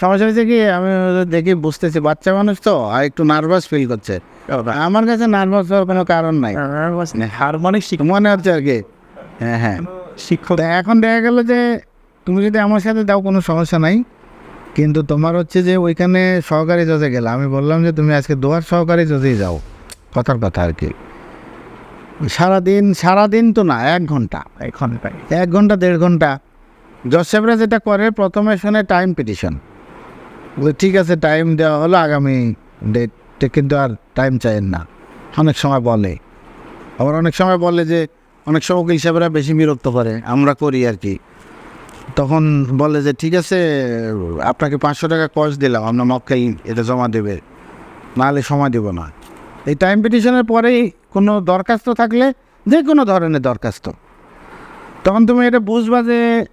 সমস্যা হয়েছে কি আমি দেখি বুঝতেছি? বাচ্চা মানুষ তো আর একটু নার্ভাস ফিল করছে। আমার কাছে নার্ভাস হওয়ার কোনো কারণ নাই। হারমোনিক শিখ মনে হচ্ছে আর কি। হ্যাঁ হ্যাঁ। শিক্ষক এখন দেখা গেল যে তুমি যদি আমার সাথে দাও কোনো সমস্যা নাই। কিন্তু তোমার হচ্ছে যে ওইখানে সহকারী জজে গেলে। আমি বললাম যে তুমি আজকে দোয়ার সহকারী জজেই যাও। কথার কথা আর কি। সারাদিন সারাদিন তো না এক ঘণ্টা। এখন পাই এক ঘণ্টা দেড় ঘণ্টা। জজ সাহেবরা যেটা করে প্রথমে শোনে টাইম পিটিশন ঠিক আছে টাইম দেওয়া হলো, আগামী ডেটে কিন্তু আর টাইম চাইেন না। অনেক সময় বলে। আবার অনেক সময় বলে যে, অনেক সময় উকিল সাহেবরা বেশি বিরক্ত করে, আমরা করি আর কি। তখন বলে যে, ঠিক আছে, আপনাকে পাঁচশো টাকা কস দিলাম, আপনার মক্কাই এটা জমা দেবে। নাহলে সময় দেবো না। এই টাইম পিটিশনের পরেই কোনো দরখাস্ত থাকলে, যে কোনো ধরনের দরখাস্ত। তখন তুমি এটা বুঝবা যে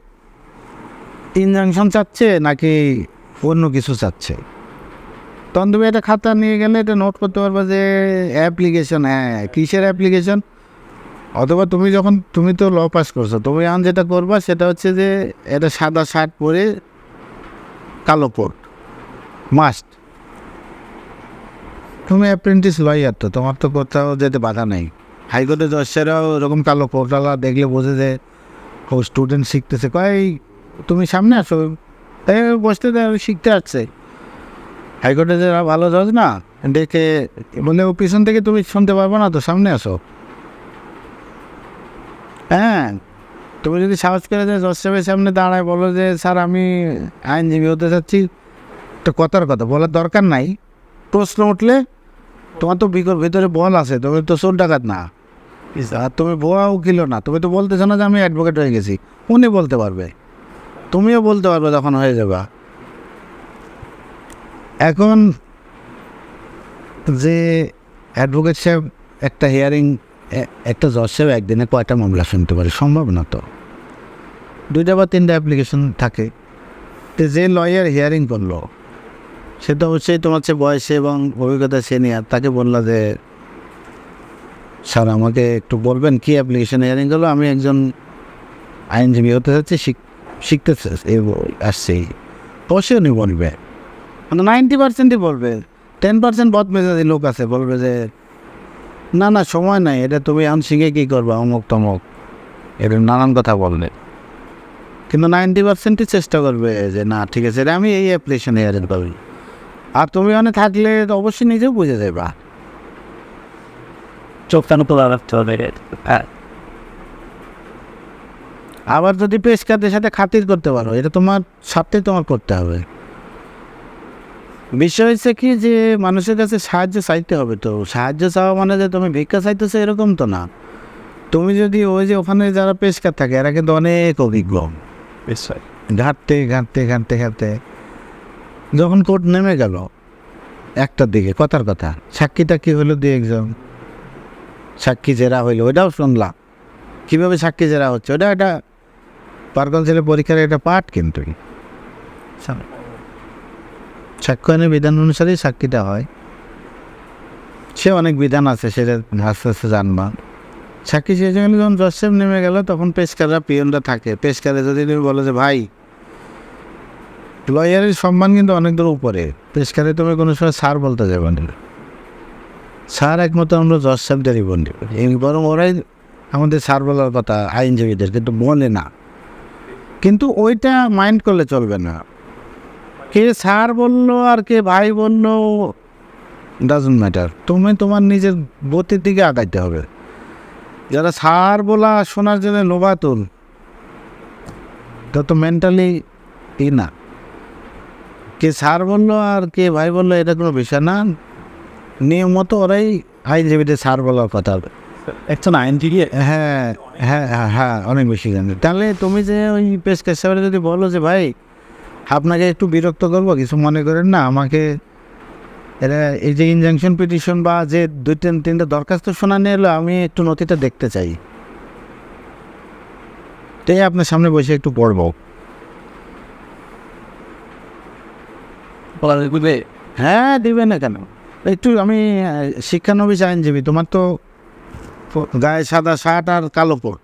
ইনজাংশন চাচ্ছে নাকি অন্য কিছু চাচ্ছে। তখন তুমি এটা খাতা নিয়ে গেলে এটা নোট করতে পারবে যে অ্যাপ্লিকেশন হ্যাঁ কিসের অ্যাপ্লিকেশন অথবা তুমি যখন, তুমি তো ল পাস করছ, তুমি এখন যেটা করবা সেটা হচ্ছে যে এটা সাদা শার্ট পরে কালো কোট মাস্ট তুমি অ্যাপ্রেন্টিস লয়ার তো, তোমার তো কোথাও যেতে বাধা নেই। হাইকোর্টে জজেরাও এরকম কালো কোটালা দেখলে বোঝে যে ও স্টুডেন্ট শিখতেছে। কয়, তুমি সামনে আসো বসতে শিখতে আসছে। হাইকোর্টে যারা ভালো জজ না ডেকে বলে, ও পিছন থেকে তুমি শুনতে পারবে না তো, সামনে আসো। হ্যাঁ তুমি যদি সাহস করে যে জজ সাহেবের সামনে দাঁড়ায়, বলো যে, স্যার, আমি আইনজীবী হতে চাচ্ছি। তো কথার কথা, বলার দরকার নাই। প্রশ্ন উঠলে, তোমার তো বিকর ভিতরে বল আছে, তুমি তো চোর ডাকাত না। আর তুমি ভুয়া উকিলও না, তুমি তো বলতেছো না যে আমি অ্যাডভোকেট হয়ে গেছি। উনি বলতে পারবে। তুমিও বলতে পারবে তখন হয়ে যাবা। এখন যে অ্যাডভোকেট সাহেব একটা হিয়ারিং একটা জজ সাহেব একদিনে কয়টা মামলা শুনতে পারে? সম্ভব না তো। দুইটা বা তিনটা অ্যাপ্লিকেশন থাকে। তো যে লয়ার হিয়ারিং করল, সে তো অবশ্যই তোমার চেয়ে বয়সে এবং অভিজ্ঞতা সিনিয়র তাকে বলল যে, স্যার, আমাকে একটু বলবেন কী অ্যাপ্লিকেশন হিয়ারিং করল? আমি একজন আইনজীবী হতে চাচ্ছি শিখ- শিখতে চা- এই অবশ্যই উনি বলবে। মানে নাইনটি পার্সেন্টই বলবে। টেন পার্সেন্ট বদ মেজাজি লোক আছে, বলবে যে, না না, সময় নাই, এটা তুমি আন শিখে কী করবা, অমুক তমুক? এরকম নানান কথা বললে কিন্তু নাইনটি পার্সেন্টই চেষ্টা করবে যে, না, ঠিক আছে, এটা আমি এই অ্যাপ্লিকেশন হিয়ারিং করবি। আর তুমি ওখানে থাকলে অবশ্যই নিজেও বুঝে যাবা চোখ কানো তোলা রাখতে হবে। আবার যদি পেশকারদের সাথে খাতির করতে পারো এটা তোমার সাথে তোমার করতে হবে। বিষয় হচ্ছে কি যে মানুষের কাছে সাহায্য চাইতে হবে তো। সাহায্য চাওয়া মানে যে তুমি ভিক্ষা চাইতেছো এরকম তো না। তুমি যদি ওই যে ওখানে যারা পেশকার থাকে এরা কিন্তু অনেক অভিজ্ঞ। ঘাঁটতে ঘাঁটতে ঘাঁটতে ঘাঁটতে। যখন কোর্ট নেমে গেল একটার দিকে কথার কথা সাক্ষীটা কি হলো দিয়ে একজন। সাক্ষী জেরা হইল ওইটাও শুনলাম। কীভাবে সাক্ষী জেরা হচ্ছে? ওটা একটা পার কাউন্সিলের পরীক্ষার একটা পার্ট কিন্তু সাক্ষ্য আইনের বিধান অনুসারেই সাক্ষীটা হয়। সে অনেক বিধান আছে সেটা আস্তে আস্তে জানবা। সাক্ষী শেষে গেলে যখন জজ নেমে গেল তখন পেশকাররা পিয়নরা থাকে। পেশকারে যদি তুমি বলো যে ভাই লয়ারের সম্মান কিন্তু অনেক দূর উপরে। পেশকারে তুমি কোনো সময় স্যার বলতে যাবে না। স্যার একমাত্র আমরা জজ সাহেবদেরই এই বরং ওরাই আমাদের স্যার বলার কথা আইনজীবীদের। কিন্তু বলে না। কিন্তু ওইটা মাইন্ড করলে চলবে না। কে স্যার বলল আর কে ভাই বলল ডাজন্ট ম্যাটার তুমি তোমার নিজের গতির দিকে আগাইতে হবে। যারা সার বলা শোনার জন্য লোবাতুল তা তো মেন্টালি ই না। কে সার বলল আর কে ভাই বলল, এটা কোনো বিষয় না। নিয়ম মতো ওরাই আইনজীবীদের সার বলার কথা। একজন আইনজীবী হ্যাঁ হ্যাঁ হ্যাঁ হ্যাঁ অনেক বেশি জানে। তাহলে তুমি যে ওই পেশ যদি বলো যে ভাই আপনাকে একটু বিরক্ত করব কিছু মনে করেন না আমাকে এটা এই যে ইনজাংশন পিটিশন বা যে দুই তিন তিনটা দরখাস্ত শোনানি এলো আমি একটু নথিটা দেখতে চাই। তাই আপনার সামনে বসে একটু পড়ব। হ্যাঁ দিবে না কেন? একটু আমি শিক্ষানবিশ আইনজীবী তোমার তো গায়ে সাদা শার্ট আর কালো কোট।